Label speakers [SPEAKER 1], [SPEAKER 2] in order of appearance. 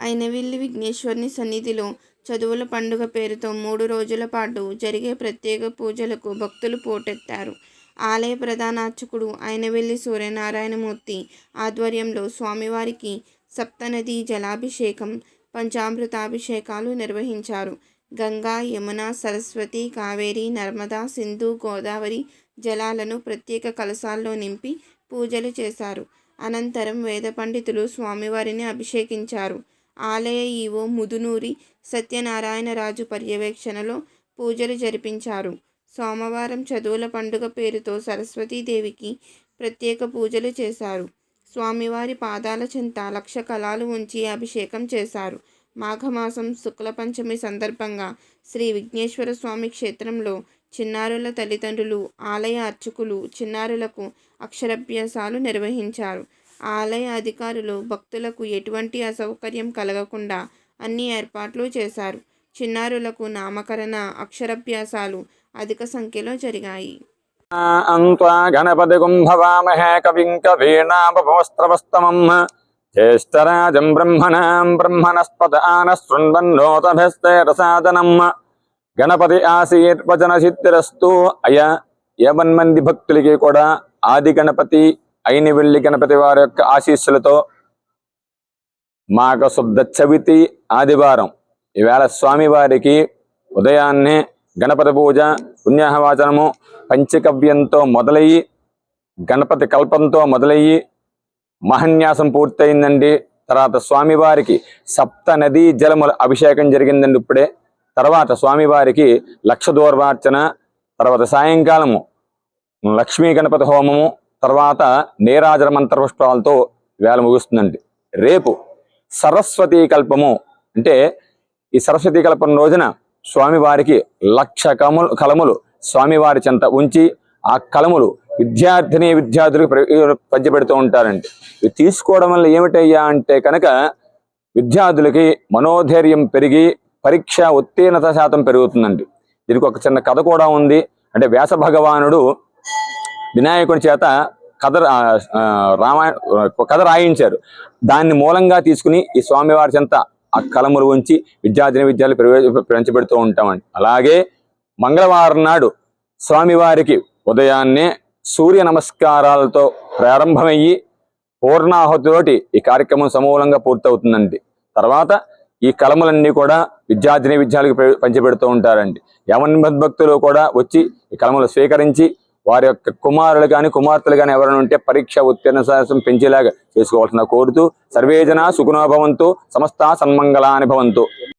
[SPEAKER 1] అయినవిల్లి విఘ్నేశ్వరుని సన్నిధిలో చదువుల పండుగ పేరుతో మూడు రోజుల పాటు జరిగే ప్రత్యేక పూజలకు భక్తులు పోటెత్తారు. ఆలయ ప్రధాన అర్చకుడు అయినవెల్లి సూర్యనారాయణమూర్తి ఆధ్వర్యంలో స్వామివారికి సప్తనది జలాభిషేకం పంచామృతాభిషేకాలు నిర్వహించారు. గంగా యమున సరస్వతి కావేరి నర్మదా సింధు గోదావరి జలాలను ప్రత్యేక కలశాల్లో నింపి పూజలు చేశారు. అనంతరం వేద పండితులు స్వామివారిని అభిషేకించారు. ఆలయ ఈవో ముదునూరి సత్యనారాయణరాజు పర్యవేక్షణలో పూజలు జరిపించారు. సోమవారం చదువుల పండుగ పేరుతో సరస్వతీదేవికి ప్రత్యేక పూజలు చేశారు. స్వామివారి పాదాల చెంత లక్ష కళాలు ఉంచి అభిషేకం చేశారు. మాఘమాసం శుక్ల పంచమి సందర్భంగా శ్రీ విఘ్నేశ్వర స్వామి క్షేత్రంలో చిన్నారుల తల్లిదండ్రులు ఆలయ అర్చకులు చిన్నారులకు అక్షరాభ్యాసాలు నిర్వహించారు. ఆలయ అధికారులు భక్తులకు ఎటువంటి అసౌకర్యం కలగకుండా అన్ని ఏర్పాట్లు చేశారు. చిన్నారులకు నామకరణ అక్షరాభ్యాసాలు అధిక సంఖ్యలో జరిగాయి.
[SPEAKER 2] గణపతి కుంభవామహే కవిం కవీనామపోస్త్రవస్తమం జ్యేష్ఠరాజం బ్రహ్మణాం బ్రహ్మణస్పద ఆనశృణ్వన్నోతభస్తే రసాదనం. గణపతి ఆశీర్వచన సిద్ధిరస్తు అయ యవన్మంది భక్తులకి కూడా ఆది గణపతి అయిన వెళ్ళి గణపతి వారి యొక్క ఆశీస్సులతో మాఘ శుద్ధ చవితి ఆదివారం. ఈవేళ స్వామివారికి ఉదయాన్నే గణపతి పూజ పుణ్యాహవాచనము పంచకవ్యంతో మొదలయ్యి గణపతి కల్పంతో మొదలయ్యి మహన్యాసం పూర్తయిందండి. తర్వాత స్వామివారికి సప్త నదీ జలముల అభిషేకం జరిగిందండి ఇప్పుడే. తర్వాత స్వామివారికి లక్ష దూర్వార్చన తర్వాత సాయంకాలము లక్ష్మీ గణపతి హోమము తర్వాత నేరాజర మంత్ర పుష్పాలతో వేళ ముగుస్తుందండి. రేపు సరస్వతీ కల్పము అంటే ఈ సరస్వతీ కల్పం రోజున స్వామివారికి లక్ష కములు కలములు స్వామివారి చెంత ఉంచి ఆ కలములు విద్యార్థిని విద్యార్థులకు ప్ర- పంచిపెడుతూ ఉంటారండి. ఇవి తీసుకోవడం వల్ల ఏమిటయ్యా అంటే కనుక విద్యార్థులకి మనోధైర్యం పెరిగి పరీక్ష ఉత్తీర్ణత శాతం పెరుగుతుందండి. దీనికి ఒక చిన్న కథ కూడా ఉంది. అంటే వ్యాస భగవానుడు వినాయకుని చేత కథ రామాయణ కథ రాయించారు. దాన్ని మూలంగా తీసుకుని ఈ స్వామివారి చెంత ఆ కలములు ఉంచి విద్యార్థిని విద్యార్థులు ప్రవేశ పెంచబెడుతూ ఉంటామండి. అలాగే మంగళవారం నాడు స్వామివారికి ఉదయాన్నే సూర్య నమస్కారాలతో ప్రారంభమయ్యి పూర్ణాహుతితోటి ఈ కార్యక్రమం సమూలంగా పూర్తవుతుందండి. తర్వాత ఈ కలములన్నీ కూడా విద్యార్థిని విద్యార్థులకు పంచిపెడుతూ ఉంటారండి. యవన్ భక్తులు కూడా వచ్చి ఈ కలములు స్వీకరించి వారి యొక్క కుమారులు కానీ కుమార్తెలు కానీ ఎవరైనా ఉంటే పరీక్ష ఉత్తీర్ణ శాస్త్రం పెంచేలాగా చేసుకోవాల్సిన కోరుతూ సర్వేజన సుఖనోభవంతు సమస్త సన్మంగళాని భవంతు.